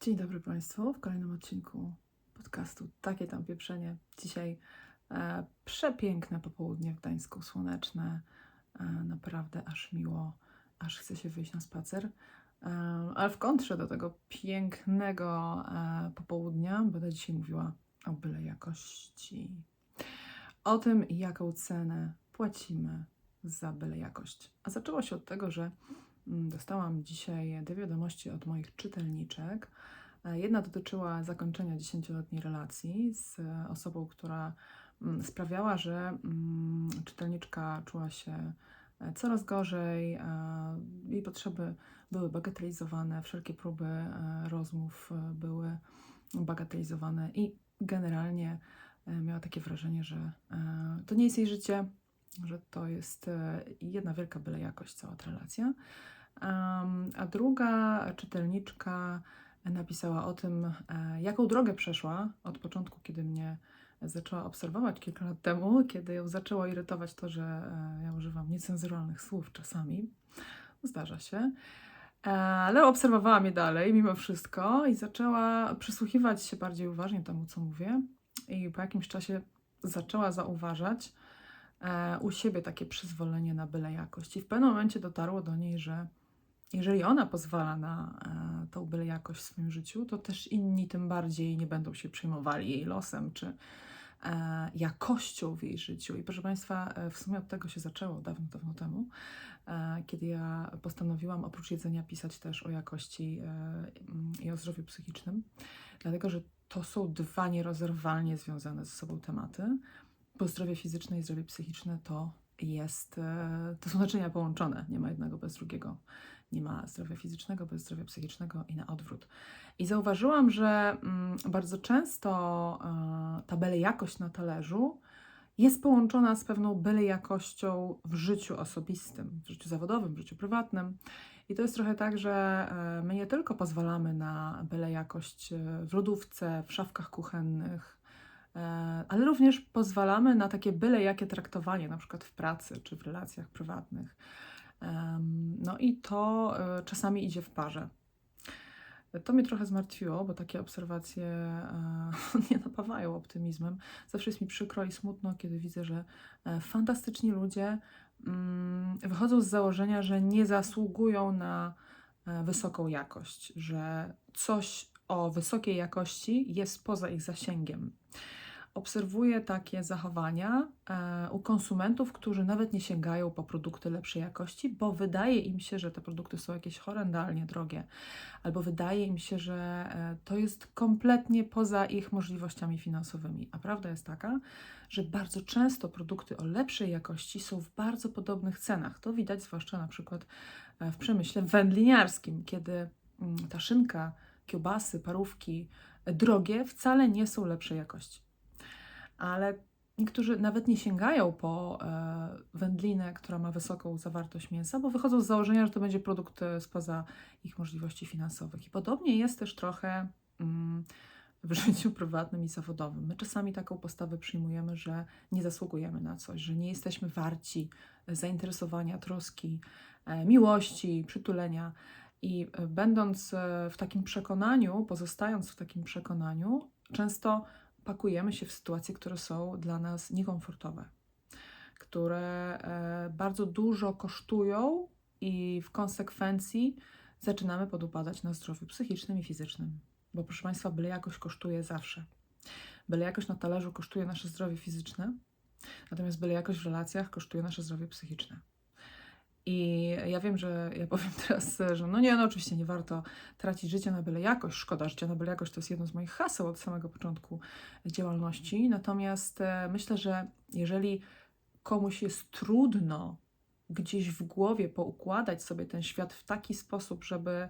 Dzień dobry Państwu w kolejnym odcinku podcastu Takie tam pieprzenie. Dzisiaj e, przepiękne popołudnie w Gdańsku, słoneczne, e, naprawdę aż miło, aż chce się wyjść na spacer. E, ale w kontrze do tego pięknego e, popołudnia będę dzisiaj mówiła o byle jakości. O tym, jaką cenę płacimy za byle jakość. A zaczęło się od tego, że dostałam dzisiaj dwie wiadomości od moich czytelniczek. E, Jedna dotyczyła zakończenia dziesięcioletniej relacji z e, osobą, która mm, sprawiała, że mm, czytelniczka czuła się e, coraz gorzej, jej potrzeby były bagatelizowane, wszelkie próby rozmów były bagatelizowane i generalnie miała takie wrażenie, że to nie jest jej życie, że to jest jedna wielka byle jakość, cała ta relacja. A druga czytelniczka napisała o tym, e, jaką drogę przeszła od początku, kiedy mnie zaczęła obserwować kilka lat temu, kiedy ją zaczęło irytować to, że e, ja używam niecenzuralnych słów czasami. Zdarza się. E, Ale obserwowała mnie dalej mimo wszystko i zaczęła przysłuchiwać się bardziej uważnie temu, co mówię. I po jakimś czasie zaczęła zauważać u siebie takie przyzwolenie na byle jakość. I w pewnym momencie dotarło do niej, że jeżeli ona pozwala na e, tą byle jakość w swoim życiu, to też inni tym bardziej nie będą się przejmowali jej losem czy e, jakością w jej życiu. I proszę Państwa, e, w sumie od tego się zaczęło dawno, dawno temu, kiedy ja postanowiłam oprócz jedzenia pisać też o jakości i o zdrowiu psychicznym, dlatego że to są dwa nierozerwalnie związane ze sobą tematy, bo zdrowie fizyczne i zdrowie psychiczne to jest, to są naczynia połączone, nie ma jednego bez drugiego. Nie ma zdrowia fizycznego bez zdrowia psychicznego i na odwrót. I zauważyłam, że mm, bardzo często e, ta byle jakość na talerzu jest połączona z pewną byle jakością w życiu osobistym, w życiu zawodowym, w życiu prywatnym. I to jest trochę tak, że e, my nie tylko pozwalamy na byle jakość e, w lodówce, w szafkach kuchennych, ale również pozwalamy na takie byle jakie traktowanie, na przykład w pracy czy w relacjach prywatnych. No i to e, czasami idzie w parze. To mnie trochę zmartwiło, bo takie obserwacje e, nie napawają optymizmem. Zawsze jest mi przykro i smutno, kiedy widzę, że e, fantastyczni ludzie mm, wychodzą z założenia, że nie zasługują na wysoką jakość, że coś o wysokiej jakości jest poza ich zasięgiem. Obserwuję takie zachowania e, u konsumentów, którzy nawet nie sięgają po produkty lepszej jakości, bo wydaje im się, że te produkty są jakieś horrendalnie drogie, albo wydaje im się, że e, to jest kompletnie poza ich możliwościami finansowymi. A prawda jest taka, że bardzo często produkty o lepszej jakości są w bardzo podobnych cenach. To widać zwłaszcza na przykład e, w przemyśle wędliniarskim, kiedy mm, ta szynka, kiełbasy, parówki drogie wcale nie są lepszej jakości ale niektórzy nawet nie sięgają po e, wędlinę, która ma wysoką zawartość mięsa, bo wychodzą z założenia, że to będzie produkt e, spoza ich możliwości finansowych. I podobnie jest też trochę mm, w życiu prywatnym i zawodowym. My czasami taką postawę przyjmujemy, że nie zasługujemy na coś, że nie jesteśmy warci zainteresowania, troski, e, miłości, przytulenia. I e, będąc e, w takim przekonaniu, pozostając w takim przekonaniu, często pakujemy się w sytuacje, które są dla nas niekomfortowe, które e, bardzo dużo kosztują i w konsekwencji zaczynamy podupadać na zdrowiu psychicznym i fizycznym. Bo proszę Państwa, byle jakoś kosztuje zawsze. Byle jakoś na talerzu kosztuje nasze zdrowie fizyczne, natomiast byle jakoś w relacjach kosztuje nasze zdrowie psychiczne. I ja wiem, że ja powiem teraz, że no nie, no oczywiście nie warto tracić życia na byle jakość, szkoda życia na byle jakość, to jest jedno z moich haseł od samego początku działalności. Natomiast e, myślę, że jeżeli komuś jest trudno gdzieś w głowie poukładać sobie ten świat w taki sposób, żeby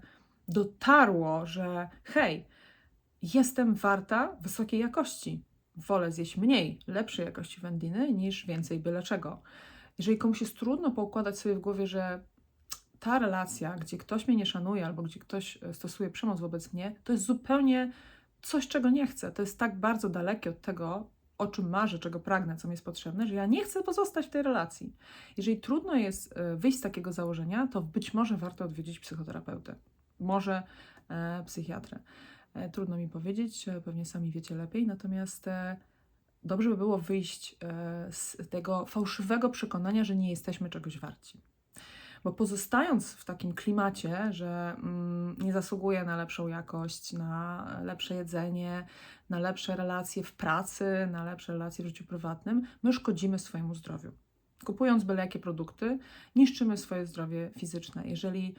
dotarło, że hej, jestem warta wysokiej jakości. Wolę zjeść mniej, lepszej jakości wędliny niż więcej byle czego. Jeżeli komuś jest trudno poukładać sobie w głowie, że ta relacja, gdzie ktoś mnie nie szanuje albo gdzie ktoś e, stosuje przemoc wobec mnie, to jest zupełnie coś, czego nie chcę. To jest tak bardzo dalekie od tego, o czym marzę, czego pragnę, co mi jest potrzebne, że ja nie chcę pozostać w tej relacji. Jeżeli trudno jest e, wyjść z takiego założenia, to być może warto odwiedzić psychoterapeutę, może e, psychiatrę. Trudno mi powiedzieć, pewnie sami wiecie lepiej, natomiast dobrze by było wyjść e, z tego fałszywego przekonania, że nie jesteśmy czegoś warci. Bo pozostając w takim klimacie, że mm, nie zasługuję na lepszą jakość, na lepsze jedzenie, na lepsze relacje w pracy, na lepsze relacje w życiu prywatnym, my szkodzimy swojemu zdrowiu. Kupując byle jakie produkty, niszczymy swoje zdrowie fizyczne. Jeżeli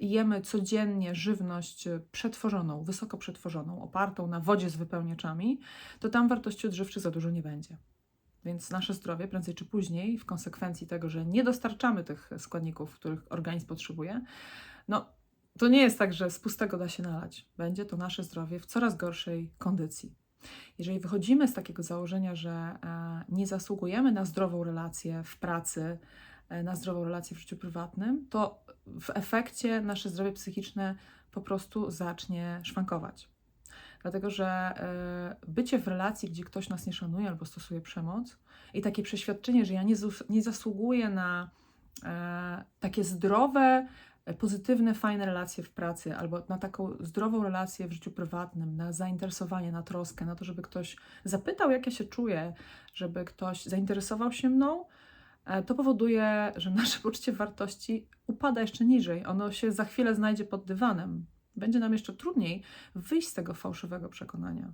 jemy codziennie żywność przetworzoną, wysoko przetworzoną, opartą na wodzie z wypełniaczami, to tam wartości odżywczych za dużo nie będzie. Więc nasze zdrowie prędzej czy później, w konsekwencji tego, że nie dostarczamy tych składników, których organizm potrzebuje, no to nie jest tak, że z pustego da się nalać. Będzie to nasze zdrowie w coraz gorszej kondycji. Jeżeli wychodzimy z takiego założenia, że e, nie zasługujemy na zdrową relację w pracy, e, na zdrową relację w życiu prywatnym, to w efekcie nasze zdrowie psychiczne po prostu zacznie szwankować. Dlatego, że e, bycie w relacji, gdzie ktoś nas nie szanuje albo stosuje przemoc, i takie przeświadczenie, że ja nie, nie zasługuję na e, takie zdrowe, e, pozytywne, fajne relacje w pracy, albo na taką zdrową relację w życiu prywatnym, na zainteresowanie, na troskę, na to, żeby ktoś zapytał, jak ja się czuję, żeby ktoś zainteresował się mną, e, to powoduje, że nasze poczucie wartości upada jeszcze niżej. Ono się za chwilę znajdzie pod dywanem. Będzie nam jeszcze trudniej wyjść z tego fałszywego przekonania.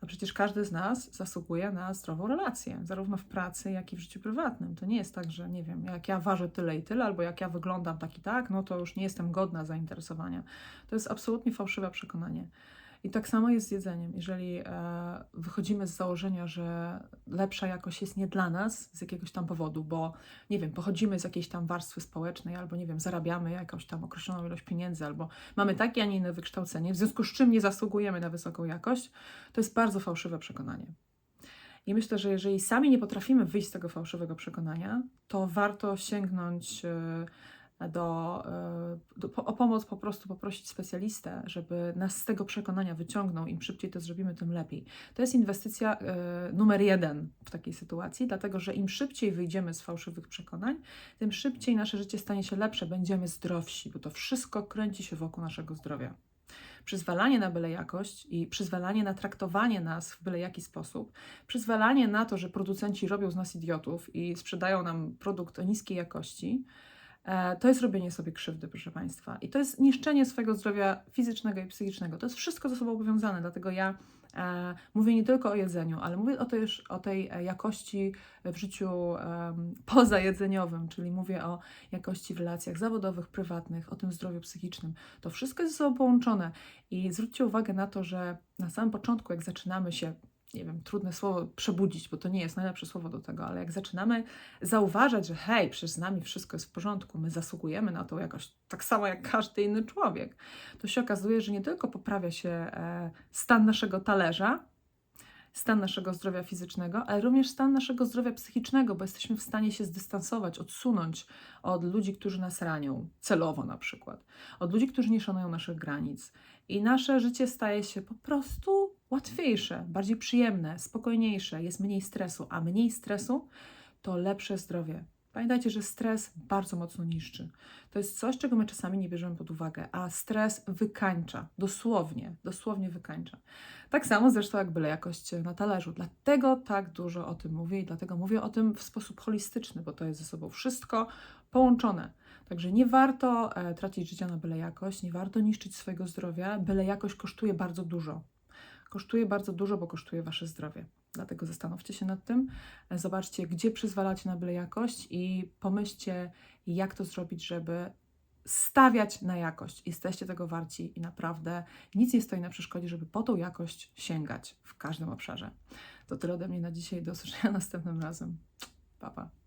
A przecież każdy z nas zasługuje na zdrową relację, zarówno w pracy, jak i w życiu prywatnym. To nie jest tak, że nie wiem, jak ja ważę tyle i tyle, albo jak ja wyglądam tak i tak, no to już nie jestem godna zainteresowania. To jest absolutnie fałszywe przekonanie. I tak samo jest z jedzeniem. Jeżeli e, wychodzimy z założenia, że lepsza jakość jest nie dla nas z jakiegoś tam powodu, bo nie wiem, pochodzimy z jakiejś tam warstwy społecznej, albo nie wiem, zarabiamy jakąś tam określoną ilość pieniędzy, albo mamy takie, a nie inne wykształcenie, w związku z czym nie zasługujemy na wysoką jakość, to jest bardzo fałszywe przekonanie. I myślę, że jeżeli sami nie potrafimy wyjść z tego fałszywego przekonania, to warto sięgnąć e, do, e, do, o pomoc po prostu poprosić specjalistę, żeby nas z tego przekonania wyciągnął. Im szybciej to zrobimy, tym lepiej. To jest inwestycja e, numer jeden w takiej sytuacji, dlatego że im szybciej wyjdziemy z fałszywych przekonań, tym szybciej nasze życie stanie się lepsze, będziemy zdrowsi, bo to wszystko kręci się wokół naszego zdrowia. Przyzwalanie na byle jakość i przyzwalanie na traktowanie nas w byle jaki sposób, przyzwalanie na to, że producenci robią z nas idiotów i sprzedają nam produkt o niskiej jakości, To jest robienie sobie krzywdy, proszę Państwa. I to jest niszczenie swojego zdrowia fizycznego i psychicznego. To jest wszystko ze sobą powiązane, dlatego ja e, mówię nie tylko o jedzeniu, ale mówię o, też, o tej e, jakości w życiu em, pozajedzeniowym, czyli mówię o jakości w relacjach zawodowych, prywatnych, o tym zdrowiu psychicznym. To wszystko jest ze sobą połączone. I zwróćcie uwagę na to, że na samym początku, jak zaczynamy się nie wiem, trudne słowo przebudzić, bo to nie jest najlepsze słowo do tego, ale jak zaczynamy zauważać, że hej, przecież z nami wszystko jest w porządku, my zasługujemy na to jakoś tak samo jak każdy inny człowiek, to się okazuje, że nie tylko poprawia się e, stan naszego talerza, stan naszego zdrowia fizycznego, ale również stan naszego zdrowia psychicznego, bo jesteśmy w stanie się zdystansować, odsunąć od ludzi, którzy nas ranią, celowo na przykład, od ludzi, którzy nie szanują naszych granic. I nasze życie staje się po prostu łatwiejsze, bardziej przyjemne, spokojniejsze, jest mniej stresu, a mniej stresu to lepsze zdrowie. Pamiętajcie, że stres bardzo mocno niszczy. To jest coś, czego my czasami nie bierzemy pod uwagę, a stres wykańcza, dosłownie, dosłownie wykańcza. Tak samo zresztą jak byle jakość na talerzu. Dlatego tak dużo o tym mówię i dlatego mówię o tym w sposób holistyczny, bo to jest ze sobą wszystko połączone. Także nie warto e, tracić życia na byle jakość, nie warto niszczyć swojego zdrowia. Byle jakość kosztuje bardzo dużo. Kosztuje bardzo dużo, bo kosztuje wasze zdrowie. Dlatego zastanówcie się nad tym, zobaczcie, gdzie przyzwalacie na byle jakość i pomyślcie, jak to zrobić, żeby stawiać na jakość. Jesteście tego warci i naprawdę nic nie stoi na przeszkodzie, żeby po tą jakość sięgać w każdym obszarze. To tyle ode mnie na dzisiaj. Do usłyszenia następnym razem. Pa, pa.